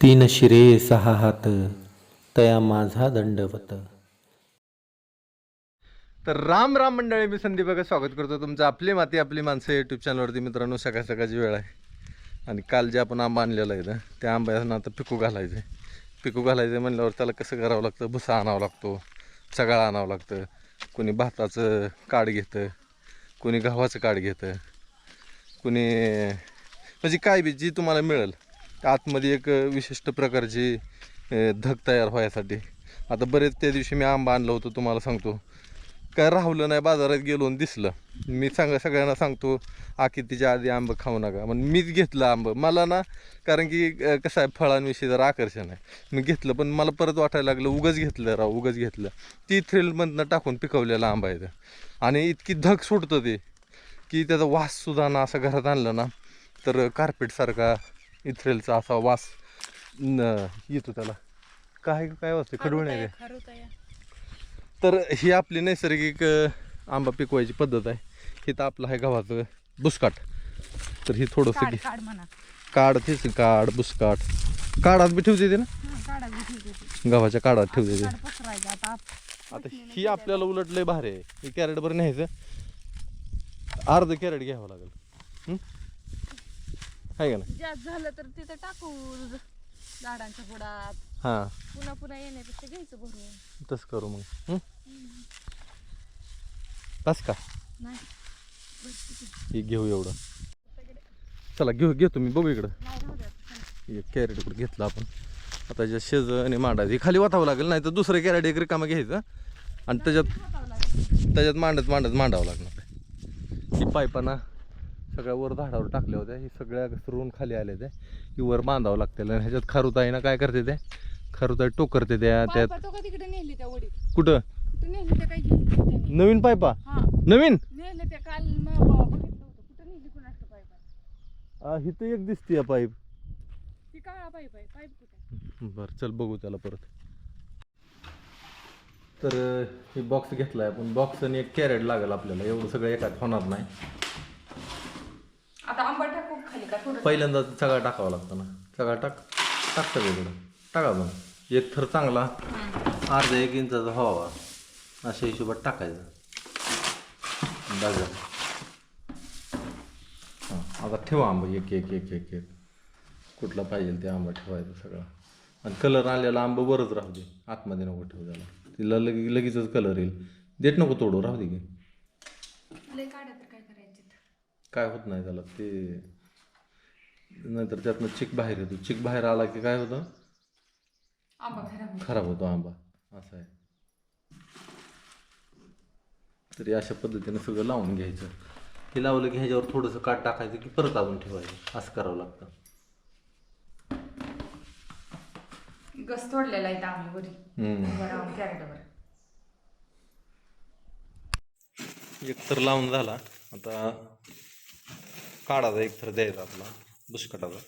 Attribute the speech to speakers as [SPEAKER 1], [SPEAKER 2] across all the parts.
[SPEAKER 1] तीन शिरे सहा हात तया माझा दंडवत.
[SPEAKER 2] तर राम राम मंडळी मी संदीप बघा स्वागत करतो तुमचं आपली माती आपली माणसं यूट्यूब चॅनलवरती मित्रांनो सकाळ सकाळची वेळ आहे. आणि काल जे आपण आंबा आणलेला आहे ना त्या आंब्यानं आता पिकू घालायचं आहे पिकू घालायचं आहे म्हणल्यावर त्याला कसं करावं लागतं? भुसा आणावं लागतो सगळा आणावं लागतं. कोणी भाताचं काड घेतं कोणी गव्हाचं काड घेतं कोणी म्हणजे काय बी जी तुम्हाला मिळेल. आतमध्ये एक विशिष्ट प्रकारची धग तयार व्हायसाठी. आता बरेच त्या दिवशी मी आंबा आणलं होतं तुम्हाला सांगतो. काय राहुलं नाही बाजारात गेलो आणि दिसलं. मी सांग सगळ्यांना सांगतो आकितीच्या तिच्या आधी आंबं खाऊ नका. मग मीच घेतलं आंबं. मला ना कारण की कसं आहे फळांविषयी जरा आकर्षण आहे. मी घेतलं पण मला परत वाटायला लागलं उगच घेतलं राव उगच घेतलं. ती थ्रिलमधनं टाकून पिकवलेला आंबा आहे तर आणि इतकी धग सुटतं ते की त्याचा वाससुद्धा ना असं घरात आणलं ना तर कार्पेटसारखा इथ्रेलचा असा वास न येतो त्याला. काय काय वाजते खडवण आहे ते. तर ही आपली नैसर्गिक अ, आंबा पिकवायची पद्धत आहे. हे तर आपलं आहे गव्हाचं बुसकाट. तर ही थोडंसं घे.
[SPEAKER 3] काढ म्हणा.
[SPEAKER 2] काढ तेच काढ बुसकाट. काढात बी ठेवते ते ना?
[SPEAKER 3] काढा.
[SPEAKER 2] गव्हाच्या काढात ठेवते ते.
[SPEAKER 3] पसरायचं आता
[SPEAKER 2] ही आपल्याला उलट लय भारी आहे. ही कॅरेट बरं न्यायचं. अर्ध कॅरेट घ्यावं लागेल. हं? आहे का ना
[SPEAKER 3] जास्त झालं तर तिथं टाकू झाडांच्या बुडात.
[SPEAKER 2] हां.
[SPEAKER 3] पुन्हा पुन्हा येण्यापेक्षा घ्यायचं भरून.
[SPEAKER 2] तसं करू मग. हं? बस का?
[SPEAKER 3] नाही.
[SPEAKER 2] हे घेऊ एवढं. चला घेऊ घेतो मी. बघू इकडं.
[SPEAKER 3] नाही राहू
[SPEAKER 2] कॅरेट इकडं घेतलं आपण. आता ज्या शेज आणि मांडायचं हे खाली वाटावं लागेल नाही तर दुसरं कॅरेट एक रिकामं घ्यायचं. आणि त्याच्यात
[SPEAKER 3] लागेल.
[SPEAKER 2] त्याच्यात मांडत मांडत मांडावं लागणार ही पायपाना सगळ्या वर झाडावर टाकल्या होत्या. ही सगळ्या घसरून खाली आल्या त्या ही वर बांधावं लागतील. आणि ह्याच्यात खारुताईनं काय करते ते? खारुताई टोकरते त्या त्यात
[SPEAKER 3] पायपा तो का तिकडे नेली त्या वडीत
[SPEAKER 2] कुठं?
[SPEAKER 3] कुठे नेली त्या काय घेऊन त्याने?
[SPEAKER 2] नवीन पायपा?
[SPEAKER 3] हा.
[SPEAKER 2] नवीन?
[SPEAKER 3] नेले त्या काल मग बघितलं होतं. कुठं नेली कुणाचं पायपा?
[SPEAKER 2] आ, इथं एक दिसते या पाईप.
[SPEAKER 3] ती काळा पाईप आहे. पाईप कुठे
[SPEAKER 2] बरं चल बघू त्याला परत. तर अं, हे बॉक्स घेतलाय आपण. बॉक्स आणि एक कॅरेट लागेल आपल्याला. एवढं सगळं एकात होणार नाही.
[SPEAKER 3] आता आंबा टाकू खाली? का थोडं
[SPEAKER 2] पहिल्यांदा सगळा टाकावा लागतं ना. सगळा टाक टाक सगळीकडं टाका पण एक थर चांगला अर्धा एक इंचाचा व्हावा. अशा हिशोबात टाकायचं. हां आता ठेवा आंबा. एक एक एक एक एक. कुठला पाहिजे ते आंबा ठेवायचा सगळा. आणि कलर आलेला आंबा बरंच राहू दे. आतमध्ये नको ठेवू त्याला. तिला लगे लगेचच कलर येईल. देत नको तोडू राहू दे की
[SPEAKER 3] लय काढा तर काय करायचे
[SPEAKER 2] काय होत नाही त्याला. ते नंतर त्यातनं चिक बाहेर येतो. चिक बाहेर आला की काय होतं?
[SPEAKER 3] आंबा खराब
[SPEAKER 2] खराब होतो आंबा. असं आहे. तरी अशा पद्धतीनं सगळं लावून घ्यायचं. हे लावलं की ह्याच्यावर थोडंसं काट टाकायचं की परत अजून ठेवायचं. असं करावं लागतं.
[SPEAKER 3] गस तोडलेला आहे आम्ही वरी.
[SPEAKER 2] हम्म.
[SPEAKER 3] कॅरेटवर.
[SPEAKER 2] एक थर लावून झाला. आता काढाचा एक थर द्यायचा आपला. बुसकटाचा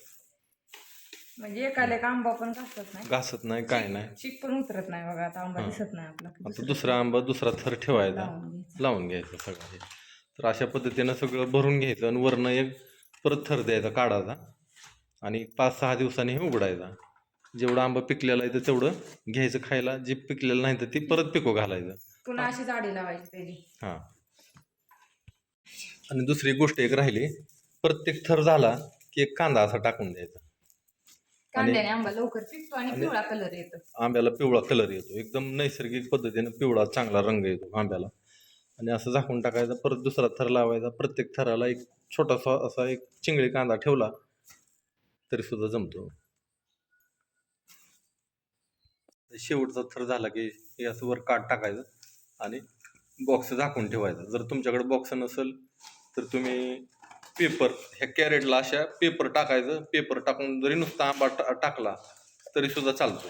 [SPEAKER 3] म्हणजे एकाला एक आंबा पण घासत नाही.
[SPEAKER 2] घासत नाही काय नाही.
[SPEAKER 3] चीक पण उतरत नाही बघा आता आंबा दिसत नाही आपला.
[SPEAKER 2] आता दुसरा आंबा दुसरा थर ठेवायचा.
[SPEAKER 3] लावून घ्यायचा.
[SPEAKER 2] लावून घ्यायचं सगळं. हे तर अशा पद्धतीनं सगळं भरून घ्यायचं आणि वरनं एक परत थर द्यायचा काढायचा. आणि पाच सहा दिवसांनी हे उघडायचा. जेवढं आंबा पिकलेला आहे तर तेवढं घ्यायचं खायला. जे पिकलेलं नाही तर ते परत पिको घालायचं.
[SPEAKER 3] पुन्हा अशी जाडी लावायची त्याची.
[SPEAKER 2] हां. आणि दुसरी गोष्ट एक राहिली. प्रत्येक थर झाला की एक कांदा असा टाकून द्यायचा.
[SPEAKER 3] कांद्याने आंबा लवकर पिकतो आणि पिवळा कलर येतो.
[SPEAKER 2] आंब्याला पिवळा कलर येतो. एकदम नैसर्गिक पद्धतीने पिवळा चांगला रंग येतो आंब्याला. आणि असं झाकून टाकायचा परत दुसरा थर लावायचा. प्रत्येक थराला एक छोटासा असा एक चिंगळी कांदा ठेवला तरी सुद्धा जमतो. शेवटचा थर झाला की हे असं वर काट टाकायचं आणि बॉक्स झाकून ठेवायचा. जर तुमच्याकडे बॉक्स नसेल तर तुम्ही पेपर ह्या कॅरेटला अशा पेपर टाकायचं. पेपर टाकून जरी नुसता आंबा टा- टाकला तरी सुद्धा चालतो.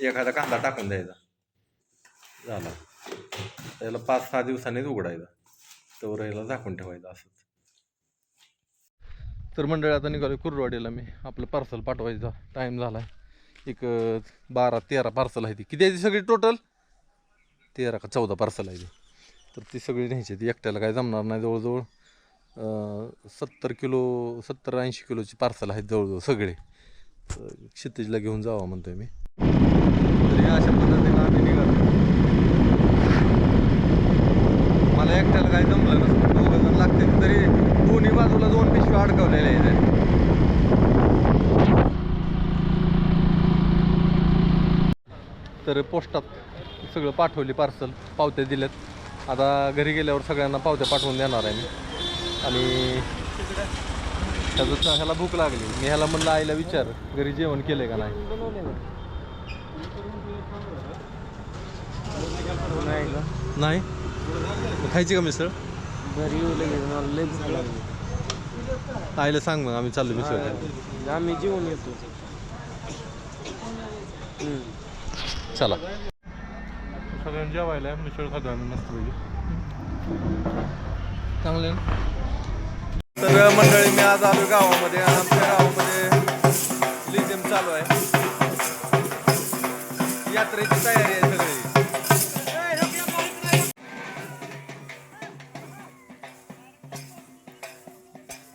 [SPEAKER 2] एखादा कांदा टाकून द्यायचा. झाला. त्याला पाच सहा दिवसांनीच उघडायचा. तर याला झाकून ठेवायचं असंच. तर मंडळी आता निघालो कुर्रवाडीला मी. आपलं पार्सल पाठवायचा. टाईम झाला एक बारा तेरा पार्सल आहे ती. किती आहे ती सगळी टोटल तेरा का चौदा पार्सल आहे ती. तर ती सगळी न्यायची ती. एकट्याला काय जमणार नाही जवळजवळ. सत्तर किलो सत्तर ऐंशी किलोचे पार्सल आहेत जवळजवळ सगळे. क्षितिजला घेऊन जावा म्हणतोय मी. तरी अशा पद्धतीनं आम्ही निघालो. मला एकट्याला काही जमलं नसतं. दोघं जण लागते तरी दोन्ही बाजूला दोन पिशव्या अडकवलेल्या आहेत. तर पोस्टात सगळं पाठवली पार्सल पावत्या दिल्यात. आता घरी गेल्यावर सगळ्यांना पावत्या पाठवून देणार आहे मी. आणि त्याचं ह्याला भूक लागली. मी ह्याला म्हणलं आईला विचार घरी जेवण केलंय का नाही? नाही? खायची का मिसळ? आईला सांग मग आम्ही चाललो मिसळ.
[SPEAKER 4] आम्ही जेवून येतो.
[SPEAKER 2] चला. सगळ्यांनी जेवायला मिसळ खातो आम्ही मस्त चांगले तर मंडळी मी आज आलो गावामध्ये. आमच्या गावामध्ये लिजिम चालू आहे. यात्रेची तयारी आहे सगळी.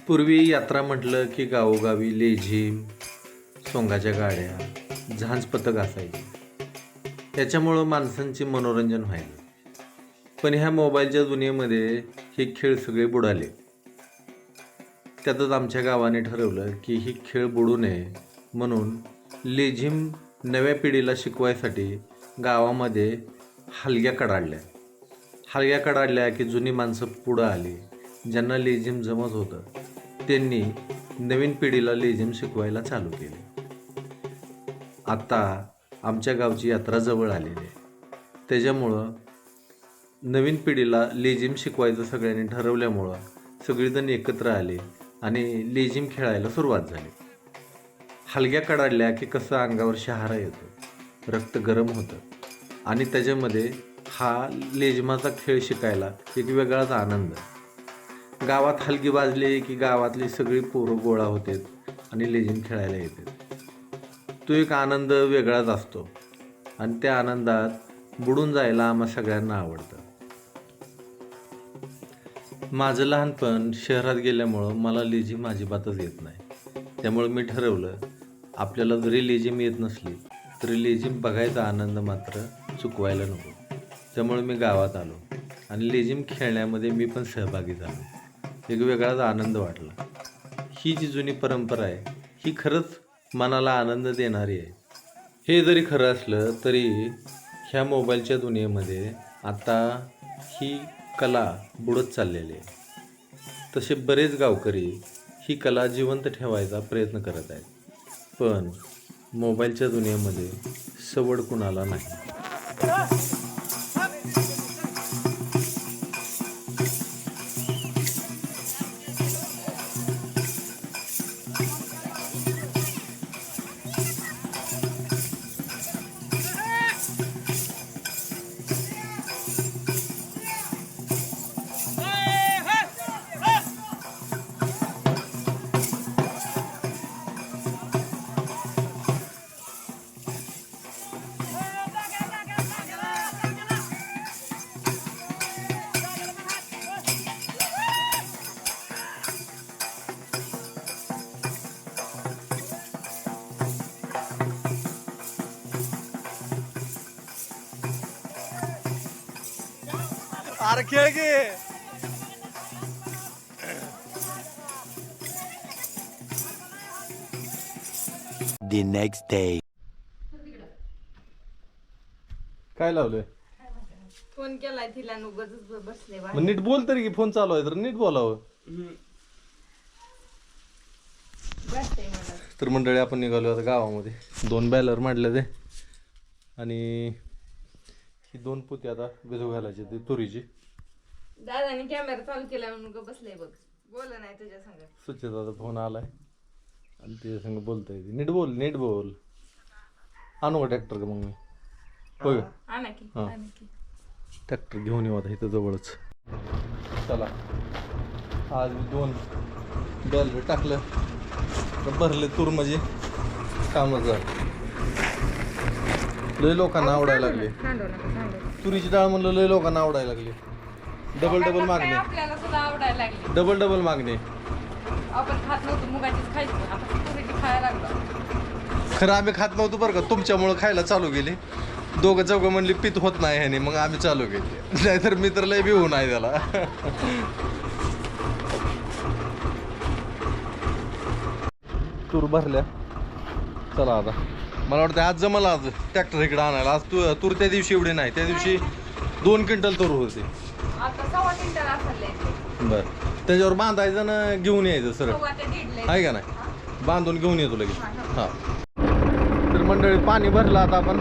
[SPEAKER 2] पूर्वी यात्रा म्हटलं की गावोगावी लेझिम सोंगाच्या गाड्या झांज पथक असायची. त्याच्यामुळं माणसांचे मनोरंजन व्हायचं पण ह्या मोबाईलच्या दुनियेमध्ये हे खेळ सगळे बुडाले. त्यातच आमच्या गावाने ठरवलं की ही खेळ बुडू नये म्हणून लेझिम नव्या पिढीला शिकवायसाठी गावामध्ये हलग्या कडाडल्या. हलग्या कडाडल्या की जुनी माणसं पुढं आली ज्यांना लेझिम जमत होतं त्यांनी नवीन पिढीला लेझिम शिकवायला चालू केले. आता आमच्या गावची यात्रा जवळ आलेली आहे. त्याच्यामुळं नवीन पिढीला लेझिम शिकवायचं सगळ्यांनी ठरवल्यामुळं सगळीजण एकत्र आले आणि लेझिम खेळायला सुरुवात झाली. हलग्या कडाडल्या की कसं अंगावर शहारा येतो रक्त गरम होतं आणि त्याच्यामध्ये हा लेझिमाचा खेळ शिकायला एक वेगळाच आनंद. गावात हलगी वाजली की गावातली सगळी पोरं गोळा होतात आणि लेझिम खेळायला येतात. तो एक आनंद वेगळाच असतो आणि त्या आनंदात बुडून जायला आम्हा सगळ्यांना आवडतं. माझं लहानपण शहरात गेल्यामुळं मला लेझिम अजिबातच येत नाही. त्यामुळे मी ठरवलं आपल्याला जरी लेझिम येत नसली तरी लेझिम बघायचा आनंद मात्र चुकवायला नको. त्यामुळे मी गावात आलो आणि लेझिम खेळण्यामध्ये मी पण सहभागी झालो. एक वेगळाच आनंद वाटला. ही जी जुनी परंपरा आहे ही खरंच मनाला आनंद देणारी आहे. हे जरी खरं असलं तरी ह्या मोबाईलच्या दुनियेमध्ये आता ही कला बुडत चाललेली आहे. तसे बरेच गावकरी ही कला जिवंत ठेवायचा प्रयत्न करत आहेत. पण मोबाईलच्या दुनियेमध्ये सवड कुणाला नाही. अरे खेळ घे
[SPEAKER 5] the next day.
[SPEAKER 2] काय लावलंय?
[SPEAKER 3] फोन केलाय तिला नुगच बसले
[SPEAKER 2] मग नीट बोल तरी की फोन चालू आहे तर नीट बोलावं.
[SPEAKER 3] बसते मला
[SPEAKER 2] तर मंडळी आपण निघालो आता गावामध्ये. दोन बॅलर मांडले ते. आणि ही दोन पुती आता भिजू घालायची ती तुरीची.
[SPEAKER 3] दादाने कॅमेरा चालू केला म्हणून ग बसले बघ. बोल नाही तुझ्या संग.
[SPEAKER 2] सुचेताचा फोन आलाय. आणि तिच्या संग बोलता येते नीट बोल नीट बोल. आणू का ट्रॅक्टर का मग मी? होय का?
[SPEAKER 3] आणा की
[SPEAKER 2] हा.
[SPEAKER 3] आणा की.
[SPEAKER 2] ट्रॅक्टर घेऊन येऊ आता इथं जवळच. चला. आज मी दोन बॅलर टाकलं. तर भरले तूर म्हणजे कामच झालं. लय लोकांना आवडायला लागले. तुरीची डाळ म्हणलं लय लोकांना आवडायला लागली. Double double. मागणी.
[SPEAKER 3] आपल्याला सुद्धा आवडायला लागली.
[SPEAKER 2] डबल डबल मागणी.
[SPEAKER 3] आपण खात नव्हतो मुगाचीच खायची. आता तुरीची खायला लागलो.
[SPEAKER 2] खरं आम्ही खात नव्हतो बरं का. तुमच्यामुळं खायला चालू केली दोघं चौघं म्हणली पित होत नाही ह्याने. मग आम्ही चालू केली. नाहीतर मी तर लय भिवू नाही त्याला. तूर भरल्या. चला आता. मला वाटतं आज जमलं आज ट्रॅक्टर इकडे आणायला. आज तू तूर त्या दिवशी एवढी नाही. त्या दिवशी दोन क्विंटल तूर होते. बर. त्याच्यावर बांधायचं ना घेऊन यायचं
[SPEAKER 3] दीड
[SPEAKER 2] आहे का नाही? बांधून घेऊन येतो लगेच. हा तर मंडळी पाणी भरलं आता आपण.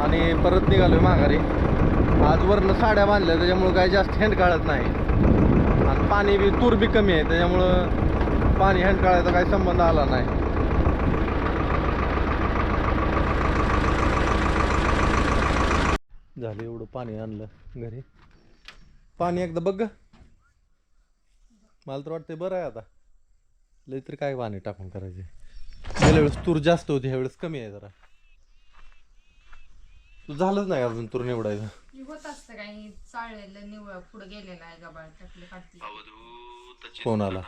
[SPEAKER 2] आणि परत निघालोय माघारी. आज वरनं साड्या बांधल्या त्याच्यामुळं काही जास्त हँड काढत नाही. आणि पाणी बी तूर बी कमी आहे त्याच्यामुळं पाणी हँड काढायचा काही संबंध आला नाही. झालं एवढं पाणी आणलं घरी. पाणी एकदा बघ गं. मला तर वाटतंय बरं आहे आता. लय तर काय पाणी टाकून करायचे. गेल्या वेळेस तूर जास्त होती ह्या वेळेस कमी आहे जरा. तू झालंच नाही अजून तूर निवडायचं.
[SPEAKER 3] होत असतं काही चाळलेलं निवळ पुढे गेलेलं आहे गबाळ त्यातले काढते
[SPEAKER 2] फोन आला.